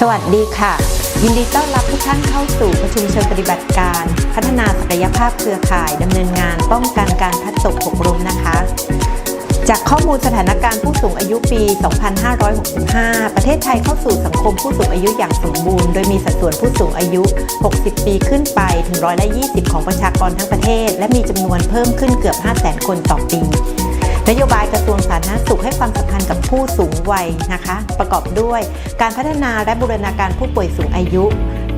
สวัสดีค่ะ ยินดีต้อนรับทุกท่านเข้าสู่ประชุมเชิงปฏิบัติการ พัฒนาศักยภาพเครือข่ายดำเนินงานป้องกันการพัดตกหกล้มนะคะ จากข้อมูลสถานการณ์ผู้สูงอายุปี 2565 ประเทศไทยเข้าสู่สังคมผู้สูงอายุอย่างสมบูรณ์ โดยมีสัดส่วนผู้สูงอายุ 60 ปีขึ้นไปถึงร้อยละ20 ของประชากรทั้งประเทศ และมีจำนวนเพิ่มขึ้นเกือบ 500,000 คนต่อปี นโยบายกระทรวงสาธารณสุขให้ความสำคัญกับผู้สูงวัยนะคะ ประกอบด้วยการพัฒนาและบูรณาการผู้ป่วยสูงอายุ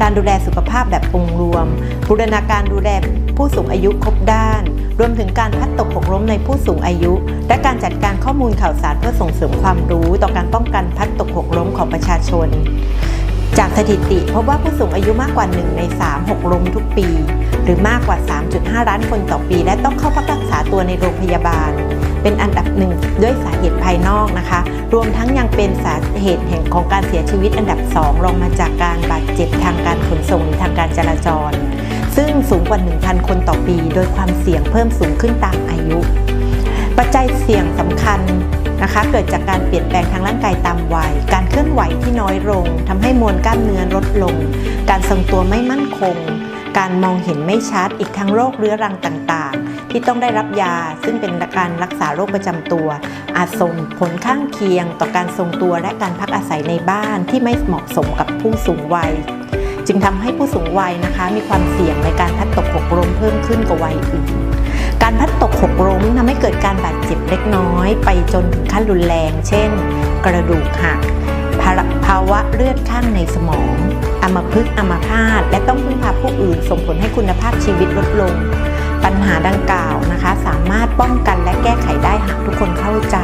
การดูแลสุขภาพแบบองค์รวม บูรณาการดูแลผู้สูงอายุครบด้าน รวมถึงการพัดตกหกล้มในผู้สูงอายุ และการจัดการข้อมูลข่าวสารเพื่อส่งเสริมความรู้ต่อการป้องกันพัดตกหกล้มของประชาชน จากสถิติพบว่าผู้สูงอายุมากกว่า 1 ใน3 6ล้มทุกปี หรือมากกว่า 3.5 ล้านคนต่อปี และต้องเข้าพักรักษาตัวในโรงพยาบาล เป็นอันดับหนึ่งด้วยสาเหตุภายนอกนะคะ รวมทั้งยังเป็นสาเหตุแห่งของการเสียชีวิตอันดับ 2 รองมาจากการบาดเจ็บทางการขนส่งหรือทางการจราจร ซึ่งสูงกว่า 1,000 คนต่อปี โดยความเสี่ยงเพิ่มสูงขึ้นตามอายุ ปัจจัยเสี่ยงสำคัญนะคะเกิดจากการเปลี่ยนแปลงทางร่างกายตามวัย การเคลื่อนไหวที่น้อยลงทำให้มวลกล้ามเนื้อลดลง การทรงตัวไม่มั่นคง การมองเห็นไม่ชัดอีกทั้งโรคเรื้อรังต่างๆ ที่ต้องได้รับยาซึ่งเป็นการรักษาโรคประจำตัว อาจส่งผลข้างเคียงต่อการทรงตัวและการพักอาศัยในบ้านที่ไม่เหมาะสมกับผู้สูงวัย จึงทำให้ผู้สูงวัยนะคะ มีความเสี่ยงในการพัดตกหกล้มเพิ่มขึ้นกว่าวัยอื่นการพัดตกหกล้มทำให้เกิดการบาดเจ็บเล็กน้อย ไปจนถึงขั้นรุนแรง เช่น กระดูกหัก ภาวะเลือดข้างในสมองอัมพฤกษ์อัมพาตและต้องพึ่งพาผู้อื่นส่งผลให้คุณภาพชีวิตลดลง ปัญหาดังกล่าวนะคะ สามารถป้องกันและแก้ไขได้หากทุกคนเข้าใจ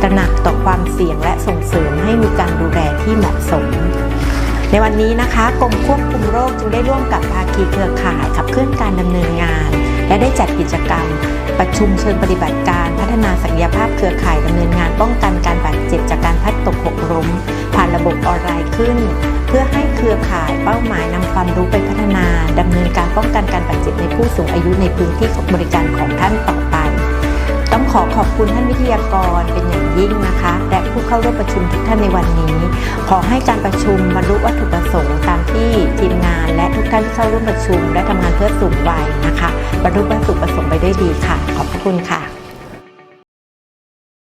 ตระหนักต่อความเสี่ยงและส่งเสริมให้มีการดูแลที่เหมาะสมในวันนี้นะคะกรมควบคุมโรคจึงได้ร่วมกับภาคีเครือข่ายขับเคลื่อนการดำเนินงาน และได้จัดกิจกรรม ประชุมเชิงปฏิบัติการพัฒนาศักยภาพเครือข่ายดำเนินงานป้องกันการบาดเบบออนไลน์ขึ้น เพื่อให้เครือข่ายเป้าหมายนำความรู้ไปพัฒนาดำเนินการป้องกันการบาดเจ็บในผู้สูงอายุในพื้นที่บริการของท่านต่อไป ต้องขอขอบคุณท่านวิทยากรเป็นอย่างยิ่งนะคะ และผู้เข้าร่วมประชุมทุกท่านในวันนี้ ขอให้การประชุมบรรลุวัตถุประสงค์ตามที่ทีมงาน และทุกท่านที่เข้าร่วมประชุม และทำงานเพื่อสูงวัยนะคะบรรลุวัตถุประสงค์ไปด้วยดีค่ะ ขอบพระคุณค่ะ